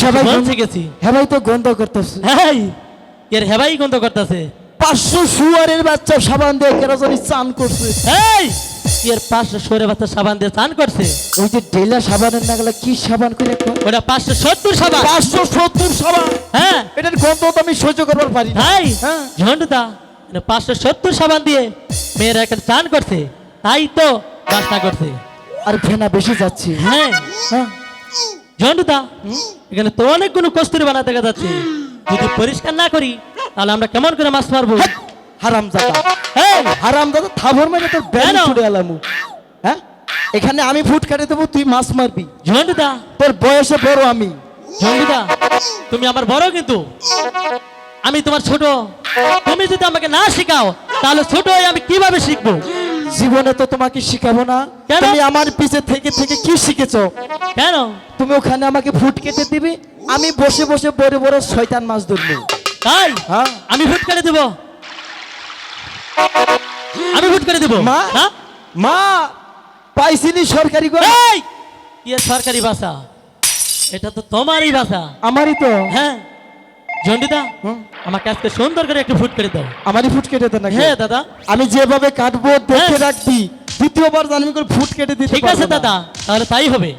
সবাই গেছি। হ্যাঁ ভাই তো গন্ধ করতেছে। হেই এর হেবাই গন্ধ করতেছে। পাঁচশো শুয়ারের বাচ্চা সাবান দিয়ে চান করছে। এই এর পাঁচশো সরে বাচ্চা সাবান দিয়ে চান করছে। ওই যে ডেলা সাবানের নাগলা কি সাবান করে ওটা পাঁচশো সত্তর সাবান। পাঁচশো সত্তর সাবান। হ্যাঁ। এটার গন্ধ তো আমি সহ্য করবার পারি তাই হ্যাঁ। ঝন্ডুদা পাঁচশো সত্তর সাবান দিয়ে মেয়েরা একটা চান করছে। তাই তো বাসনা করছে। আর ফেনা বেশি যাচ্ছে। হ্যাঁ। হ্যাঁ। ঝন্ডুদা এখানে তো অনেকগুলো কস্তুরি বানা দেখা যাচ্ছে। যদি পরিষ্কার না করি তাহলে আমরা কেমন করে মাছ মারবো? হারাম দাদা হ্যাঁ হারাম দাদা থাবর মেরে তোর ব্যান? ছুড়ে এলামু হ্যাঁ? এখানে আমি ফুট কাটে দেবো তুই মাছ মারবি। ঝন্ডুদা তোর বয়সে বড় আমি। ঝন্ডুদা তুমি আমার বড় কিন্তু। আমি তোমার ছোট। তুমি যদি আমাকে না শেখাও তাহলে ছোট হয়ে আমি কীভাবে শিখব? জীবনে তো তোমাকে শিখাবো না। তুমি আমার পিছে থেকে থেকে কি শিখেছো? কেন? তুমি ওখানে আমাকে ফুট কেটে দিবি। আমি বসে বসে বড় বড় শয়তান মাছ ধরবো। তাই? হ্যাঁ। আমি ভোট করে দেব? আমি ভোট করে দেব? মা? না মা পাইছিলি সরকারি কি সরকারি ভাষা? এটা তো তোমারই ভাষা। আমারই তো। হ্যাঁ। জন্ডিদা হুম। আমাকে আজকে সুন্দর করে একটু ফুট করে দাও। আমারই ফুট কেটে দে নাকি? হ্যাঁ দাদা। আমি যেভাবে কাটবো দেখে হ্যাঁ। রাখবি। দ্বিতীয়বার জানবি করে ফুট কেটে দিতে ঠিক আছে দাদা। তাহলে তাই হবে।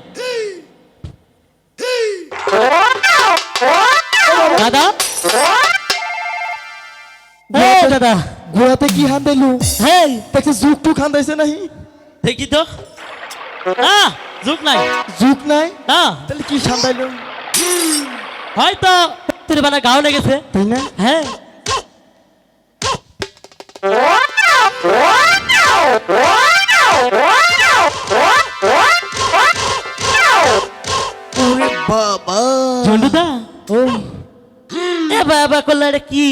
দাদা। এই দাদা। গোড়াতে কি হান দিলু হ্যাঁ। দেখছি জুক টুক হান দিয়েছে নাহি? দেখি তো। আহ যুগ নাই। জুক নাই? হ্যাঁ তাহলে কি সান্দাইলো হয়তো তোর বানা গাও লেগেছে। তাই না? হ্যাঁ। বাবা। ঝন্ডুদা? বাবা করলে এটা কি?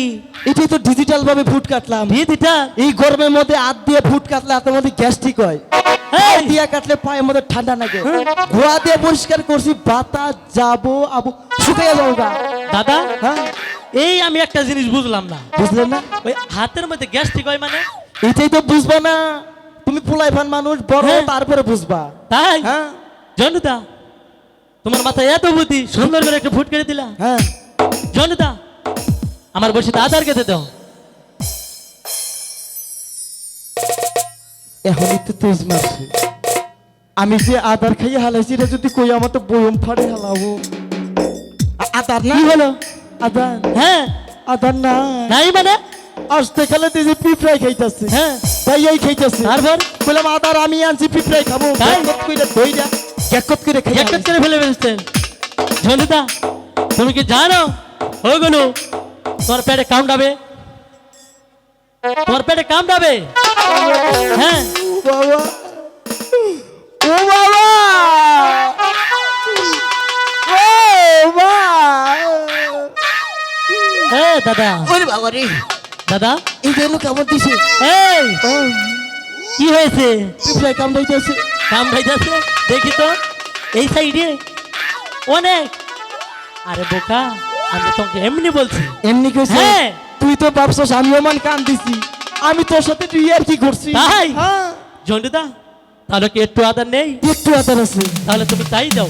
এটাই তো ডিজিটাল ভাবে ফুট কাটলাম। ভিদিটা এই গরমের মধ্যে হাত দিয়ে ফুট কাটলে হাতের মধ্যে গ্যাস্ট্রিক হয়। দিয়া কাটলে পায়ের মধ্যে ঠান্ডা লাগে। ঘোড়া দিয়ে পরিষ্কার করছি বাতাস যাব আবু শুকিয়ে যাব দাদা হ্যাঁ? এই আমি একটা জিনিস বুঝলাম না। বুঝলেন না? ওই হাতের মধ্যে গ্যাস ঠিক হয় মানে? এটাই তো বুঝব না। তুমি পোলাই ফান মানুষ বড় হ্যাঁ। তারপরে বুঝবা। তাই? হ্যাঁ? জন্ডুদা তোমার মাথায় এত বুদ্ধি সুন্দর করে একটু ফুট করে দিলা। হ্যাঁ। জন্ডুদা আমার বসে আধার খেতে দাও। এখনই তো তেজ মারছে। আমি যে আদার খাইয়ে হালাইছি রে যদি কই আমার তো বয়ম ফাড়ে হালাবো। আদার না? হলো? আদার। হ্যাঁ আদার না। নাই মানে? আসতে খেলে দিদি পিঁপড়াই খাইতাছে। হ্যাঁ। তাই এই খাইতাছে। তারপর বললাম আদার আমি আনছি পিঁপড়াই খাব। তাই? গ্যাকত কইরা দইরা গ্যাকত করে খাই একটা করে ফেলে ফেলছেন ঝন্ডুদা তুমি কি জানো? ও গুনু তোমার পেটে কামড়াবে? তোমার পেটে কামড়াবে? হ্যাঁ। বাবা ও বাবা। ও মা হ্যাঁ দাদা ওরে বাবা। রে দাদা। এই যেন কেমন দিছে। এই। কি হয়েছে? কামড়াইতেছে দেখি তো। এই সাইডে অনেক। আরে বোকা আমি তোমাকে এমনি বলছি। এমনি কইছে? হ্যাঁ। তুই তো ভাবছস আমি ওমান কান দিছি। আমি তোর সাথে তুই আর কি করছি? তাই? হ্যাঁ। ঝন্ডুদা তাহলে কি একটু আদার নেই? একটু আদার আছে। তাহলে তুমি তাই দাও।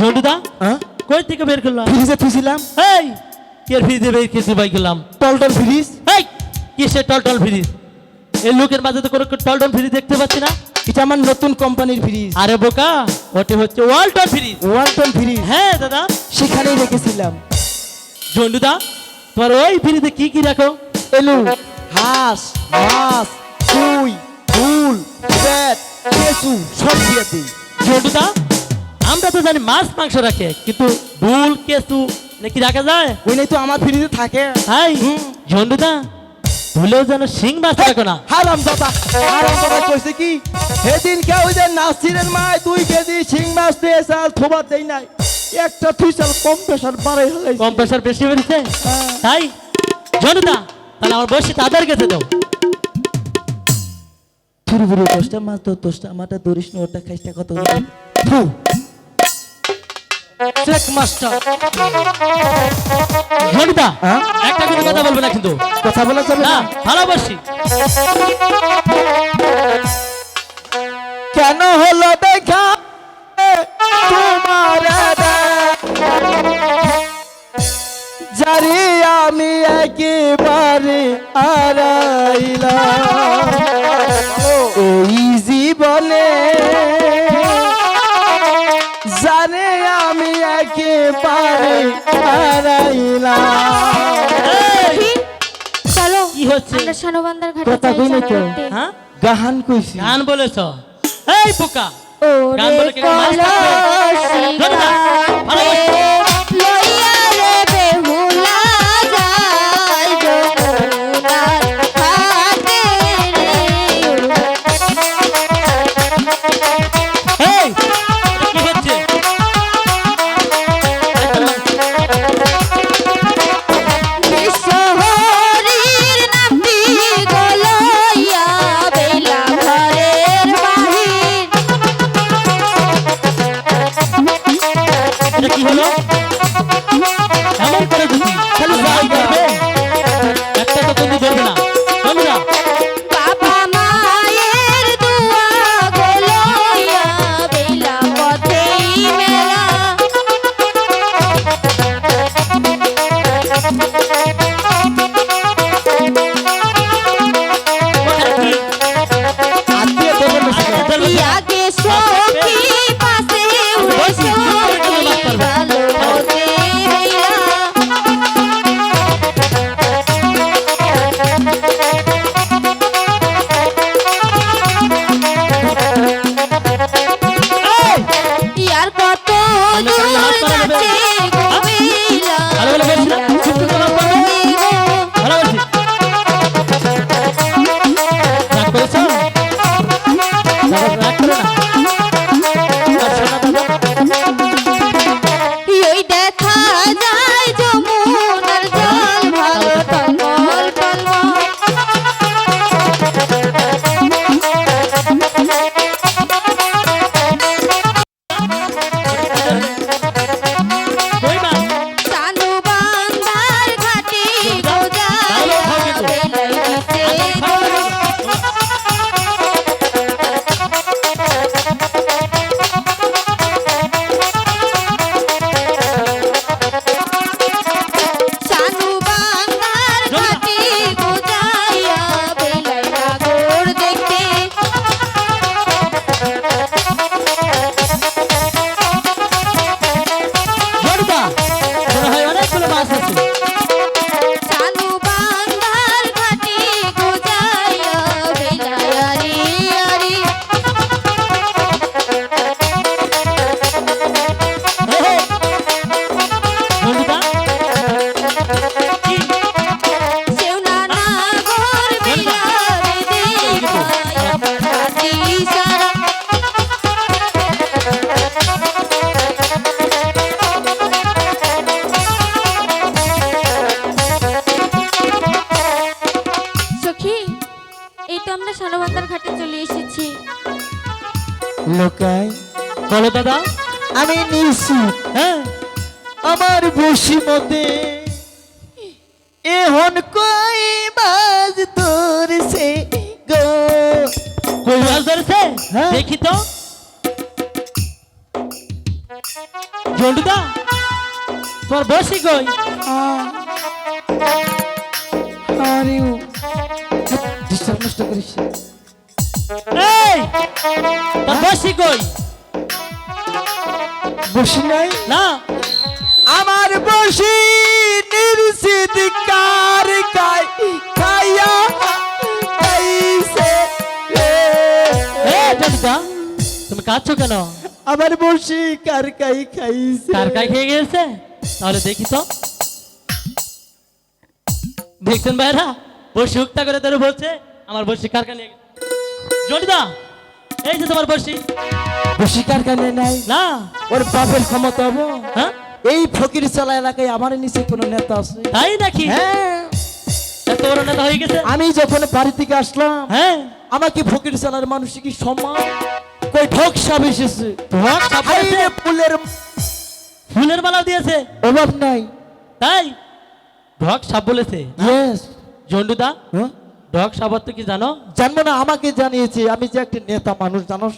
ঝন্ডুদা হ্যাঁ? কই থেকে বের করলাম? ফ্রিজে থুছিলাম এই কে ফ্রিজে বের কিছু বাই করলাম। টলটল ফ্রিজ এই কিসের টলটল ফ্রিজ এই লোকের মাঝে তো কোনো টলটল ফ্রিজ দেখতে পাচ্ছি না। এটা আমার নতুন কোম্পানির ফ্রিজ। আরে বোকা ওটি হচ্ছে ওয়ালটন ফ্রিজ ওয়ালটন ফ্রিজ হ্যাঁ দাদা। সেখানেই রেখেছিলাম। ঝন্ডুদা তোমার ওই ফ্রিজে কি কি রাখো? এলু হাঁস মাছ কুই ফুল পেট কেসু সব দিয়ে দিই। ঝন্ডুদা আমরা তো জানি মাছ মাংস রাখে কিন্তু ভুল কেসু নাকি রাখা যায়? ওই নাই তো আমার ফ্রিজে থাকে। হুম। ঝন্ডুদা ভুলেও যেন শিং মাছ রাখো না। হারাম দাদা। হারাম দাদা কইছে কি? সেদিন কে ওই যে নাসিরের মায় দুই কেজি শিং মাছ দিয়ে চাল থোবার দেই নাই। একটা তুই চাল কম প্রেশার বাড়াই হলাই কম প্রেশার বেশি বেরিয়েছে হ্যাঁ। তাই? ঝন্ডুদা তাহলে আমার বসে তাদের খেতে দাও। থুরু বুড়ো দশটা মাছ তো দশটা আমারটা ধরিস না ওটা খাইটা কত চেক মাস্টার হ্যাঁ? একটা কিন্তু কথা বলবে না কিন্তু। কথা বলা যাবে না? ভালোবাসি। কেন হলো দেখা? তোমার জারি আমি একেবারে হারাইলাম। হারাইলাম চলো কি হচ্ছে? আমরা সানবান্দার ঘাটে কথা কইলে তো। হ্যাঁ? গাহান কইছি। গান বলেছ। এই পোকা গান বলে কি কেউ বলো দাদা। আমি নিশ্চিত হ্যাঁ। আমার বসি মতে এখন কই বাজ ধরছে গো। কই মাছ ধরেছে? হ্যাঁ। দেখি তো। জন্টুদা তোমার বসি কই? আরে ডিস্টার্ব নষ্ট করিস। এই তোর বসি কই? বসি নাই? না। আমার বসি নির্সিত কার কাই খাইয়া খাইছে। এ জন্টুদা তুমি কাঁদছো কেন? আমার বসি কার কাই খাইছে। কার কাই খেয়ে গেছে? তাহলে দেখি তো। দেখছেন ভাইরা? বসি হুক্তা করে ধরে বলছে আমার বসি কার কানে জন্টুদা এই যে তোমার বসি বসি কার কানে নাই। না। ওর বাপের ক্ষমতা হব। হ্যাঁ? এই ফকির চালা এলাকায় আমার নিচে কোনো নেতা আছে? তাই নাকি? হ্যাঁ। এত বড় নেতা হয়ে গেছে। আমি যখন বাড়ি থেকে আসলাম হ্যাঁ। আমাকে ফকির চালার মানুষ কি সম্মান কই ঠক সাপ এসেছে। ফুলের ফুলের মালা দিয়েছে। অভাব নাই। তাই ঢক সাপ বলেছে। ঝন্ডুদা হ্যাঁ? ঢক সাপ তো কি জানো? জানব না, আমাকে জানিয়েছে। আমি যে একটি নেতা মানুষ জানোস